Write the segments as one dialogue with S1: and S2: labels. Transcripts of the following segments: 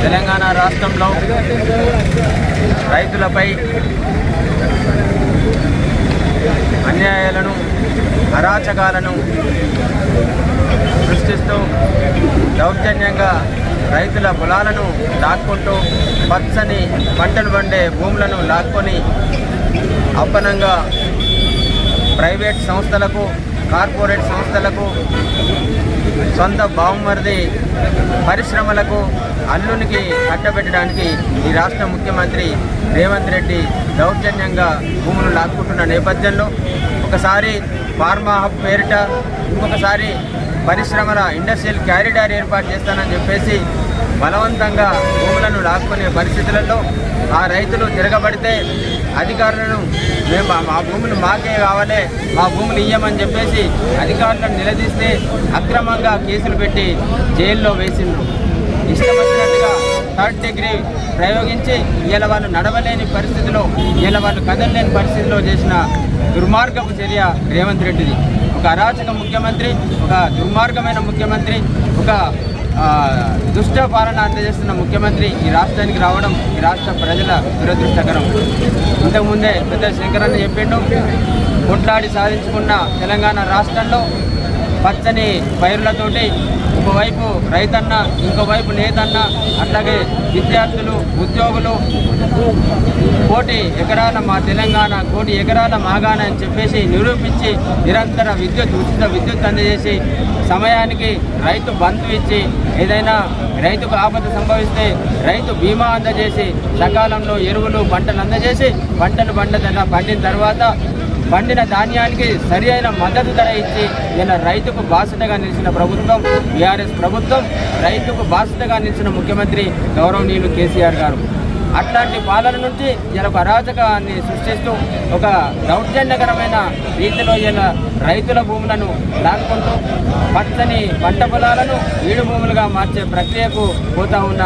S1: తెలంగాణ రాష్ట్రంలో రైతులపై అన్యాయాలను అరాచకాలను సృష్టిస్తూ దౌర్జన్యంగా రైతుల పొలాలను లాక్కుంటూ పచ్చని పంటలు పండే భూములను లాక్కొని అప్పనంగా ప్రైవేట్ సంస్థలకు కార్పొరేట్ సంస్థలకు సొంత బావమరిది పరిశ్రమలకు అల్లునికి కట్టబెట్టడానికి ఈ రాష్ట్ర ముఖ్యమంత్రి రేవంత్ రెడ్డి దౌర్జన్యంగా భూములు లాక్కుంటున్న నేపథ్యంలో ఒకసారి ఫార్మా హబ్ పేరిట ఇంకొకసారి పరిశ్రమల ఇండస్ట్రియల్ క్యారిడార్ ఏర్పాటు చేస్తానని చెప్పేసి బలవంతంగా భూములను లాక్కునే పరిస్థితులలో ఆ రైతులు తిరగబడితే అధికారులను మేము మా- మా భూములు మాకే కావాలి మా భూములు ఇయ్యమని చెప్పేసి అధికారులను నిలదీస్తే అక్రమంగా కేసులు పెట్టి జైల్లో వేసిండ్రు. ఇష్టం వచ్చినట్టుగా థర్డ్ డిగ్రీ ప్రయోగించి ఇలా వాళ్ళు నడవలేని పరిస్థితిలో ఇలా వాళ్ళు కదలలేని పరిస్థితిలో చేసిన దుర్మార్గపు చర్య రేవంత్ రెడ్డిది. ఒక అరాచక ముఖ్యమంత్రి ఒక దుర్మార్గమైన ముఖ్యమంత్రి ఒక దుష్ట పాలన అందజేస్తున్న ముఖ్యమంత్రి ఈ రాష్ట్రానికి రావడం ఈ రాష్ట్ర ప్రజల దురదృష్టకరం. ఇంతకుముందే పెద్ద శంకరన్న చెప్పిండు కొట్లాడి సాధించుకున్న తెలంగాణ రాష్ట్రంలో పచ్చని పైరులతోటి ఒకవైపు రైతన్న ఇంకోవైపు నేతన్న అట్లాగే విద్యార్థులు ఉద్యోగులు కోటి ఎకరాల మా తెలంగాణ కోటి ఎకరాల మాగాణ అని చెప్పేసి నిరూపించి నిరంతర విద్యుత్ ఉచిత విద్యుత్ అందజేసి సమయానికి రైతు బంధు ఇచ్చి ఏదైనా రైతుకు ఆపద సంభవిస్తే రైతు బీమా అందజేసి సకాలంలో ఎరువులు పంటలు అందజేసి పంటలు పంట పండిన తర్వాత పండిన ధాన్యానికి సరి అయిన మద్దతు ధర ఇచ్చి ఈయన రైతుకు బాసటగా నిలిచిన ప్రభుత్వం బీఆర్ఎస్ ప్రభుత్వం రైతుకు బాసటగా నిలిచిన ముఖ్యమంత్రి గౌరవనీయులు కేసీఆర్ గారు. అట్లాంటి పాలన నుంచి ఇలా ఒక అరాచకాన్ని సృష్టిస్తూ ఒక దౌర్జన్యకరమైన రీతిలో ఇలా రైతుల భూములను లాక్కుంటూ పచ్చని పంట పొలాలను ఈడు భూములుగా మార్చే ప్రక్రియకు పోతా ఉన్న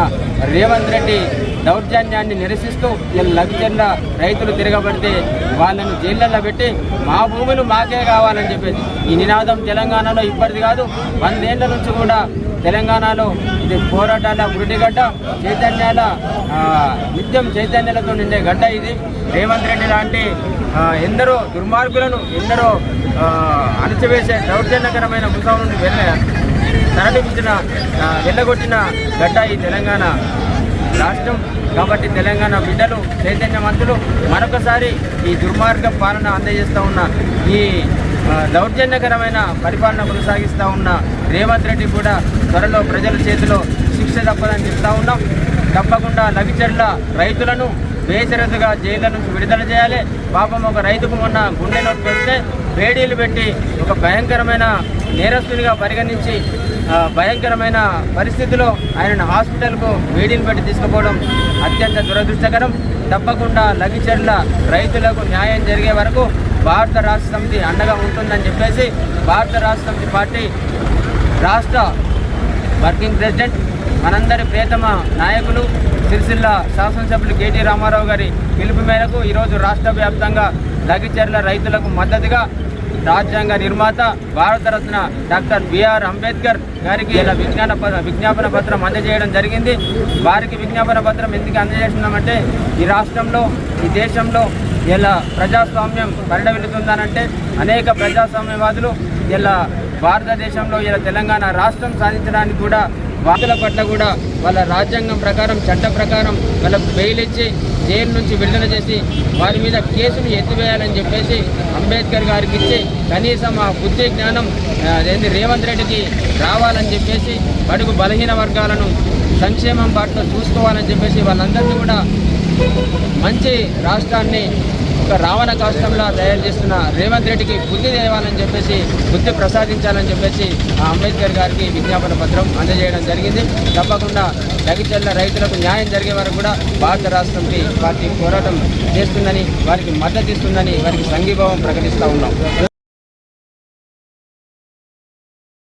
S1: రేవంత్ రెడ్డి దౌర్జన్యాన్ని నిరసిస్తూ ఇలా లభిచెల్ల రైతులు తిరగబడితే వాళ్ళను జైళ్ళల్లో పెట్టి మా భూములు మాకే కావాలని చెప్పేసి. ఈ నినాదం తెలంగాణలో ఇప్పటిది కాదు వందేళ్ళ నుంచి కూడా తెలంగాణలో ఇది పోరాటాల గడ్డ చైతన్యాల నిత్యం చైతన్యాలతో నిండే గడ్డ ఇది. రేవంత్ రెడ్డి లాంటి ఎందరో దుర్మార్గులను ఎందరో అణచివేసే దౌర్జన్యకరమైన ముఖం నుండి వెళ్ళ తరలించిన వెళ్ళగొట్టిన గడ్డ ఈ తెలంగాణ రాష్ట్రం. కాబట్టి తెలంగాణ బిడ్డలు చైతన్యవంతులు మరొకసారి ఈ దుర్మార్గ పాలన అందజేస్తూ ఉన్న ఈ దౌర్జన్యకరమైన పరిపాలన కొనసాగిస్తూ ఉన్న రేవంత్ రెడ్డి కూడా త్వరలో ప్రజల చేతిలో శిక్ష తప్పదని చెప్తా ఉన్నాం. తప్పకుండా లవిచర్ల రైతులను బేషరతుగా జైళ్ళ నుంచి విడుదల చేయాలి. పాపం ఒక రైతుకు మొన్న గుండె నొప్పి వస్తే వేడీలు పెట్టి ఒక భయంకరమైన నేరస్తునిగా పరిగణించి భయంకరమైన పరిస్థితిలో ఆయనను హాస్పిటల్కు వేడిని పెట్టి తీసుకుపోవడం అత్యంత దురదృష్టకరం. తప్పకుండా లగిచర్ల రైతులకు న్యాయం జరిగే వరకు భారత రాష్ట్ర సమితి అండగా ఉంటుందని చెప్పేసి భారత రాష్ట్ర సమితి పార్టీ రాష్ట్ర వర్కింగ్ ప్రెసిడెంట్ మనందరి ప్రియతమ నాయకులు సిరిసిల్ల శాసనసభ్యులు కేటీ రామారావు గారి పిలుపు మేరకు ఈరోజు రాష్ట్ర వ్యాప్తంగా లగిచర్ల రైతులకు మద్దతుగా రాజ్యాంగ నిర్మాత భారతరత్న డాక్టర్ బిఆర్ అంబేద్కర్ గారికి ఇలా విజ్ఞాన విజ్ఞాపన పత్రం అందజేయడం జరిగింది. వారికి విజ్ఞాపన పత్రం ఎందుకు అందజేస్తున్నామంటే ఈ రాష్ట్రంలో ఈ దేశంలో ఇలా ప్రజాస్వామ్యం పరిడవిల్లుతుందనంటే అనేక ప్రజాస్వామ్యవాదులు ఇలా భారతదేశంలో ఇలా తెలంగాణ రాష్ట్రం సాధించడానికి కూడా వార్తల పట్ల కూడా వాళ్ళ రాజ్యాంగం ప్రకారం చట్ట ప్రకారం వాళ్ళకు బెయిల్ ఇచ్చి జైలు నుంచి విడుదల చేసి వారి మీద కేసును ఎత్తివేయాలని చెప్పేసి అంబేద్కర్ గారికి ఇచ్చి కనీసం ఆ బుద్ధి జ్ఞానం ఆ, అదేంటి రేవంత్ రెడ్డికి రావాలని చెప్పేసి బడుగు బలహీన వర్గాలను సంక్షేమం బాటలో చూసుకోవాలని చెప్పేసి వాళ్ళందరినీ కూడా మంచి రాష్ట్రాన్ని ఒక రావణ కాష్టంలో తయారు చేస్తున్న రేవంత్ రెడ్డికి బుద్ధి తేవాలని చెప్పేసి బుద్ధి ప్రసాదించాలని చెప్పేసి ఆ అంబేద్కర్ గారికి విజ్ఞాపన పత్రం అందజేయడం జరిగింది. తప్పకుండా లగిచెల్ల రైతులకు న్యాయం జరిగే వరకు కూడా భారత రాష్ట్రంకి పార్టీ పోరాటం చేస్తుందని వారికి మద్దతు ఇస్తుందని వారికి సంఘీభావం ప్రకటిస్తూ ఉన్నాం.